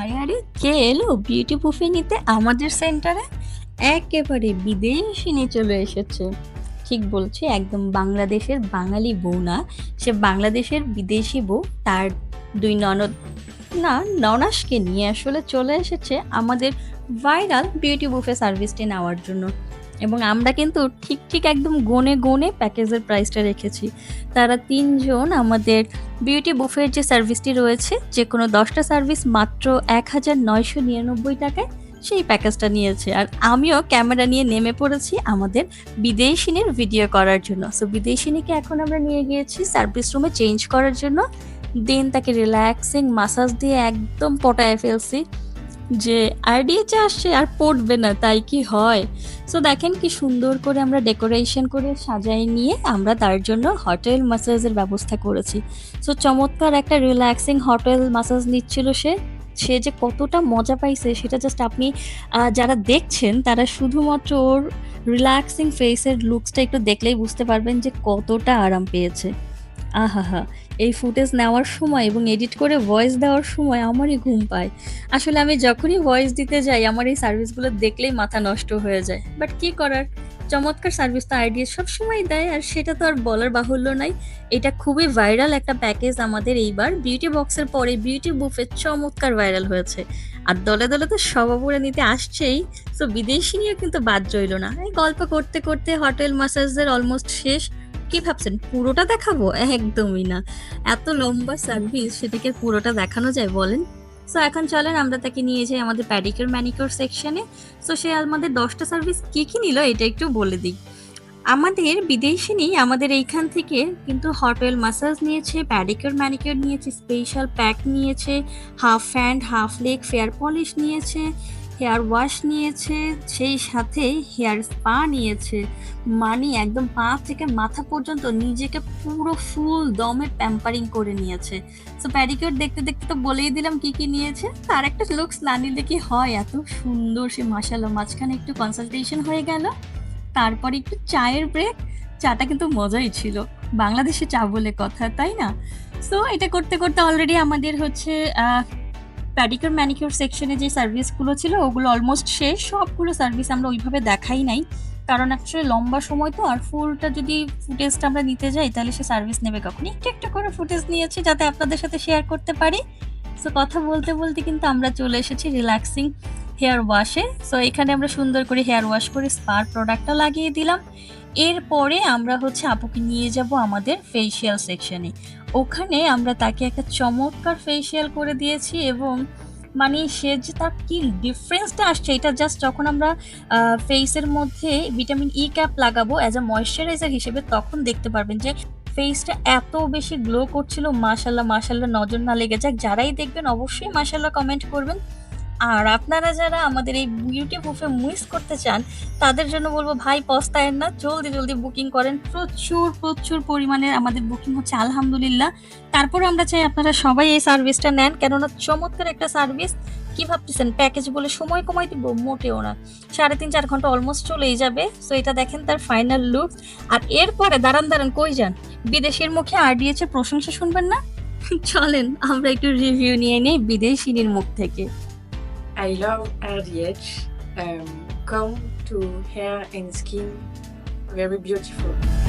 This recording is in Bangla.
আরে আরে কে এলো বিউটি বুফে নিতে আমাদের সেন্টারে একেবারে বিদেশি নিয়ে চলে এসেছে। ঠিক বলছি, একদম বাংলাদেশের বাঙালি বউ না, সে বাংলাদেশের বিদেশি বউ, তার দুই ননদ, না, ননাসকে নিয়ে আসলে চলে এসেছে আমাদের ভাইরাল বিউটি বুফে সার্ভিসটি নেওয়ার জন্য। এবং আমরা কিন্তু ঠিক ঠিক একদম গনে গনে প্যাকেজের প্রাইসটা রেখেছি। তারা তিনজন আমাদের বিউটি বুফের যে সার্ভিসটি রয়েছে যে কোনো দশটা সার্ভিস মাত্র এক হাজার নয়শো নিরানব্বই টাকায় সেই প্যাকেজটা নিয়েছে। আর আমিও ক্যামেরা নিয়ে নেমে পড়েছি আমাদের বিদেশিনীর ভিডিও করার জন্য। সো বিদেশিনীকে এখন আমরা নিয়ে গিয়েছি সার্ভিস রুমে চেঞ্জ করার জন্য। দেন তাকে রিল্যাক্সিং মাসাজ দিয়ে একদম পটায় ফেলছি। যে আইডিয়াতে আসছে আর পড়বে না, তাই কি হয়? সো দেখেন কি সুন্দর করে আমরা ডেকোরেশন করে সাজাই নিয়ে আমরা তার জন্য হোটেল মাসাজের ব্যবস্থা করেছি। সো চমৎকার একটা রিল্যাক্সিং হোটেল মাসাজ নিচ্ছিল সে। সে যে কতটা মজা পাইছে, সেটা জাস্ট আপনি যারা দেখছেন, তারা শুধুমাত্র ওর রিল্যাক্সিং ফেসের লুকসটা একটু দেখলেই বুঝতে পারবেন যে কতটা আরাম পেয়েছে। আহা এই ফুটেজ নেওয়ার সময় এবং এডিট করে ভয়েস দেওয়ার সময় আমারই ঘুম পায়। আসলে আমি যখনই ভয়েস দিতে যাই, আমার এই সার্ভিসগুলো দেখলেই মাথা নষ্ট হয়ে যায়। বাট কি করার? চমৎকার সার্ভিস তো আইডিয়া সবসময় দেয়, আর সেটা তো আর বলার বাহুল্য নাই। এটা খুবই ভাইরাল একটা প্যাকেজ আমাদের এইবার। বিউটি বক্সের পরে বিউটি বুফে চমৎকার ভাইরাল হয়েছে। আর দলে দলে তো সবাবুরা নিতে আসছেই। তো বিদেশি নিয়ে কিন্তু বাদ রইল না। এই গল্প করতে করতে হোটেল মাসাজের অলমোস্ট শেষ। কি ভাবছেন? পুরোটা দেখাবো? একদমই না। এত লম্বা সার্ভিস সেটাকে পুরোটা দেখানো যায় বলেন? সো এখন চলেন আমরা তাকে নিয়ে যাই আমাদের প্যাডিকিউর ম্যানিকিউর সেকশনে সো সে আমাদের দশটা সার্ভিস কি কি নিল এটা একটু বলে দিই। আমাদের বিদেশি বিদেশিনী আমাদের এইখান থেকে কিন্তু হট অয়েল মাসাজ নিয়েছে প্যাডিকিউর ম্যানিকিউর নিয়েছে স্পেশাল প্যাক নিয়েছে half hand half leg fair polish নিয়েছে। হেয়ার ওয়াশ নিয়েছে, সেই সাথে হেয়ার স্পা নিয়েছে। মানে একদম পা থেকে মাথা পর্যন্ত নিজেকে পুরো ফুল দমে প্যাম্পারিং করে নিয়েছে। সো প্যাডিকিউর দেখতে দেখতে তো বলেই দিলাম কি কি নিয়েছে। তার একটা লুকস না নিলে কি হয়? এত সুন্দর সে মাসাল্লাহ মাঝখানে একটু কনসালটেশন হয়ে গেল। তারপরে একটু চায়ের ব্রেক চাটা কিন্তু মজাই ছিল। বাংলাদেশে চা বলে কথা, তাই না? সো এটা করতে করতে অলরেডি আমাদের হচ্ছে প্যাডিকিউর ম্যানিকিউর সেকশনে যে সার্ভিসগুলো ছিল, ওগুলো অলমোস্ট শেষ। সবগুলো সার্ভিস আমরা ওইভাবে দেখাই নাই। কারণ অ্যাকচুয়ালি লম্বা সময় তো, আর ফুলটা যদি ফুটেজটা আমরা নিতে যাই, তাহলে সে সার্ভিস নেবে কখন? একটু একটু করে ফুটেজ নিয়েছি যাতে আপনাদের সাথে শেয়ার করতে পারি। সো কথা বলতে বলতে কিন্তু আমরা চলে এসেছি রিল্যাক্সিং হেয়ার ওয়াশে সো এখানে আমরা সুন্দর করে হেয়ার ওয়াশ করে স্পার প্রোডাক্টটা লাগিয়ে দিলাম। এরপরে আমরা হচ্ছে আপুকে নিয়ে যাব আমাদের ফেসিয়াল সেকশনে ওখানে আমরা তাকে একটা চমৎকার ফেসিয়াল করে দিয়েছি এবং মানে সে যে তার কি ডিফারেন্সটা আসছে, এটা জাস্ট যখন আমরা ফেসের মধ্যে ভিটামিন ই ক্যাপ লাগাবো অ্যাজ আ ময়শ্চারাইজার হিসেবে, তখন দেখতে পারবেন যে ফেসটা এত বেশি গ্লো করছিল। মাশাল্লাহ মাশাল্লাহ নজর না লেগে যাক। যারাই দেখবেন অবশ্যই মাশাল্লাহ কমেন্ট করবেন। আর আপনারা যারা আমাদের এই বিউটি বুফে মিস করতে চান, তাদের জন্য বলব, ভাই, পস্তায়েন না। জলদি জলদি বুকিং করেন। প্রচুর প্রচুর পরিমাণে আমাদের বুকিং হচ্ছে, আলহামদুলিল্লাহ। তারপর আমরা চাই আপনারা সবাই এই সার্ভিসটা নেন, কেননা চমৎকার একটা সার্ভিস কি ভাবতেছেন? প্যাকেজ বলে সময় কমাই দিব? মোটেও না। সাড়ে তিন, চার ঘণ্টা অলমোস্ট চলেই যাবে। সো এটা দেখেন তার ফাইনাল লুক আর এরপরে, দাঁড়ান দাঁড়ান, কই যান? বিদেশের মুখে আরডিএচ এর প্রশংসা শুনবেন না? চলেন, আমরা একটু রিভিউ নিয়ে নেই বিদেশিনীর মুখ থেকে। I love RDH. Um, come to hair and skin, very beautiful.